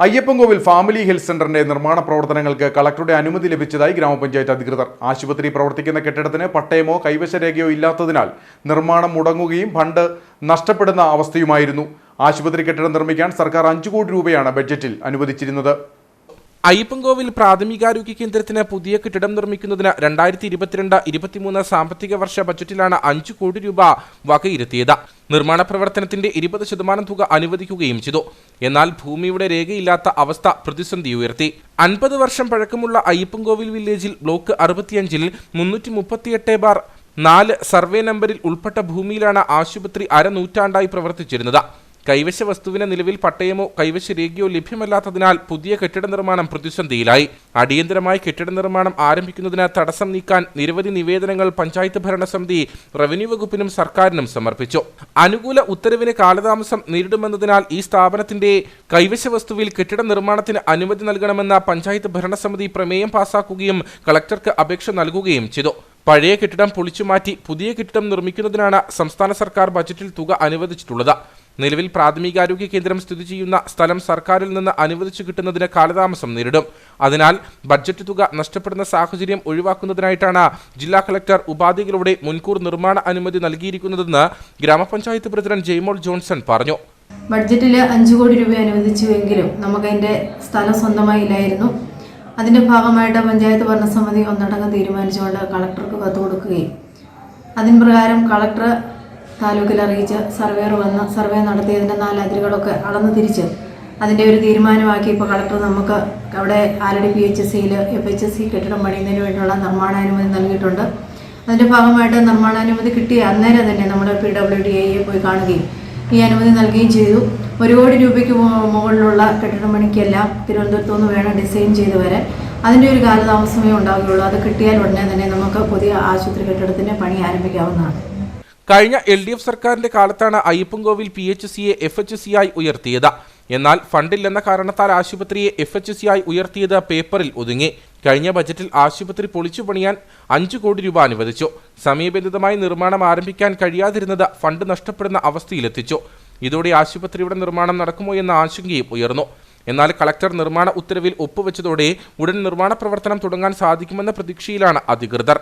Ayyappancoil family health സെന്ററിന്റെ നിർമ്മാണ പ്രവർത്തനങ്ങൾക്ക് കളക്ടറുടെ അനുമതി ലഭിച്ചതായി ഗ്രാമപഞ്ചായത്ത് അധികൃതർ. ആശുപത്രി പ്രവർത്തിക്കുന്ന കെട്ടിടത്തിന് പട്ടയമോ കൈവശരേഖയോ ഇല്ലാത്തതിനാൽ നിർമ്മാണം മുടങ്ങുകയും ഫണ്ട് നഷ്ടപ്പെടുന്ന അവസ്ഥയുമായിരുന്നു. ആശുപത്രി കെട്ടിടം നിർമ്മിക്കാൻ സർക്കാർ അഞ്ചു കോടി രൂപയാണ് ബഡ്ജറ്റിൽ അനുവദിച്ചിരുന്നത്. അയ്യപ്പൻകോവിൽ പ്രാഥമികാരോഗ്യ കേന്ദ്രത്തിന് പുതിയ കെട്ടിടം നിർമ്മിക്കുന്നതിന് രണ്ടായിരത്തി ഇരുപത്തിരണ്ട് ഇരുപത്തിമൂന്ന് സാമ്പത്തിക വർഷ ബജറ്റിലാണ് അഞ്ചു കോടി രൂപ വകയിരുത്തിയത്. നിർമ്മാണ പ്രവർത്തനത്തിന്റെ ഇരുപത് ശതമാനം തുക അനുവദിക്കുകയും ചെയ്തു. എന്നാൽ ഭൂമിയുടെ രേഖയില്ലാത്ത അവസ്ഥ പ്രതിസന്ധി ഉയർത്തി. അൻപത് വർഷം പഴക്കമുള്ള അയ്യപ്പൻകോവിൽ വില്ലേജിൽ ബ്ലോക്ക് അറുപത്തിയഞ്ചിൽ മുന്നൂറ്റി മുപ്പത്തിയെട്ട് ബാർ നാല് സർവേ നമ്പറിൽ ഉൾപ്പെട്ട ഭൂമിയിലാണ് ആശുപത്രി അരനൂറ്റാണ്ടായി പ്രവർത്തിച്ചിരുന്നത്. കൈവശ വസ്തുവിന് നിലവിൽ പട്ടയമോ കൈവശ രേഖയോ ലഭ്യമല്ലാത്തതിനാൽ പുതിയ കെട്ടിട നിർമ്മാണം പ്രതിസന്ധിയിലായി. അടിയന്തരമായി കെട്ടിട നിർമ്മാണം ആരംഭിക്കുന്നതിന് തടസ്സം നീക്കാൻ നിരവധി നിവേദനങ്ങൾ പഞ്ചായത്ത് ഭരണസമിതി റവന്യൂ വകുപ്പിനും സർക്കാരിനും സമർപ്പിച്ചു. അനുകൂല ഉത്തരവിന് കാലതാമസം നേരിടുമെന്നതിനാൽ ഈ സ്ഥാപനത്തിന്റെ കൈവശ വസ്തുവിൽ കെട്ടിട നിർമ്മാണത്തിന് അനുമതി നൽകണമെന്ന പഞ്ചായത്ത് ഭരണസമിതി പ്രമേയം പാസാക്കുകയും കളക്ടർക്ക് അപേക്ഷ നൽകുകയും ചെയ്തു. പഴയ കെട്ടിടം പൊളിച്ചുമാറ്റി പുതിയ കെട്ടിടം നിർമ്മിക്കുന്നതിനാണ് സംസ്ഥാന സർക്കാർ ബജറ്റിൽ തുക അനുവദിച്ചിട്ടുള്ളത്. നിലവിൽ പ്രാഥമികാരോഗ്യ കേന്ദ്രം സ്ഥിതി ചെയ്യുന്ന സ്ഥലം സർക്കാരിൽ നിന്ന് അനുവദിച്ചു കിട്ടുന്നതിന് കാലതാമസം നേരിടും. അതിനാൽ ബഡ്ജറ്റ് തുക നഷ്ടപ്പെടുന്ന സാഹചര്യം ഒഴിവാക്കുന്നതിനായിട്ടാണ് ജില്ലാ കളക്ടർ ഉപാധികളുടെ മുൻകൂർ നിർമ്മാണ അനുമതി നൽകിയിരിക്കുന്നതെന്ന് ഗ്രാമപഞ്ചായത്ത് പ്രസിഡന്റ് ജെയ്മോൾ ജോൺസൺ പറഞ്ഞു. ബഡ്ജറ്റിൽ അഞ്ച് കോടി രൂപ അനുവദിച്ചുവെങ്കിലും നമുക്കതിന്റെ സ്ഥലം സ്വന്തമായി ഇല്ലായിരുന്നു അതിന്റെ ഭാഗമായിട്ട് പഞ്ചായത്ത് ഭരണസമിതി ഒന്നടങ്കം തീരുമാനിച്ചുകൊണ്ട് കളക്ടർക്ക് കത്ത് കൊടുക്കുകയും. അതിൻ പ്രകാരം കളക്ടർ താലൂക്കിൽ അറിയിച്ച് സർവേർ വന്ന് സർവേ നടത്തിയതിന്റെ നാല് അതിരുകളൊക്കെ അളന്ന് തിരിച്ച് അതിന്റെ ഒരു തീരുമാനമാക്കി ഇപ്പോൾ കളക്ടർ നമുക്ക് അവിടെ ആലടി പി എച്ച് സിയിൽ എഫ് എച്ച് സി കെട്ടിടം പണിയുന്നതിന് വേണ്ടിയുള്ള നിർമ്മാണാനുമതി നൽകിയിട്ടുണ്ട്. അതിന്റെ ഭാഗമായിട്ട് നിർമ്മാണാനുമതി കിട്ടിയ അന്നേരം തന്നെ നമ്മൾ പി ഡബ്ല്യു ഡി എയെ പോയി കാണുകയും ഈ അനുമതി നൽകുകയും ചെയ്തു. ഒരു കോടി രൂപയ്ക്ക് മുകളിലുള്ള കെട്ടിട പണിക്കെല്ലാം തിരുവനന്തപുരത്തു നിന്ന് വേണം ഡിസൈൻ ചെയ്ത് വരെ. അതിന്റെ ഒരു കാലതാമസമേ ഉണ്ടാവുകയുള്ളൂ. അത് കിട്ടിയാൽ ഉടനെ തന്നെ നമുക്ക് പുതിയ ആശുപത്രി കെട്ടിടത്തിന്റെ പണി ആരംഭിക്കാവുന്നതാണ്. കഴിഞ്ഞ എൽ ഡി എഫ് സർക്കാരിന്റെ കാലത്താണ് അയ്യപ്പൻകോവിൽ പി എച്ച് സിയെ എഫ് എച്ച് സി ആയി ഉയർത്തിയത്. എന്നാൽ ഫണ്ടില്ലെന്ന കാരണത്താൽ ആശുപത്രിയെ എഫ് എച്ച് സി ആയി ഉയർത്തിയത് പേപ്പറിൽ ഒതുങ്ങി. കഴിഞ്ഞ ബജറ്റിൽ ആശുപത്രി പൊളിച്ചു പണിയാൻ അഞ്ചു കോടി രൂപ അനുവദിച്ചു. സമയബന്ധിതമായി നിർമ്മാണം ആരംഭിക്കാൻ കഴിയാതിരുന്നത് ഫണ്ട് നഷ്ടപ്പെടുന്ന അവസ്ഥയിലെത്തിച്ചു. ഇതോടെ ആശുപത്രിയുടെ നിർമ്മാണം നടക്കുമോ എന്ന ആശങ്കയും ഉയർന്നു. എന്നാൽ കളക്ടർ നിർമ്മാണ ഉത്തരവിൽ ഒപ്പുവെച്ചതോടെ ഉടൻ നിർമ്മാണ പ്രവർത്തനം തുടങ്ങാൻ സാധിക്കുമെന്ന പ്രതീക്ഷയിലാണ് അധികൃതർ.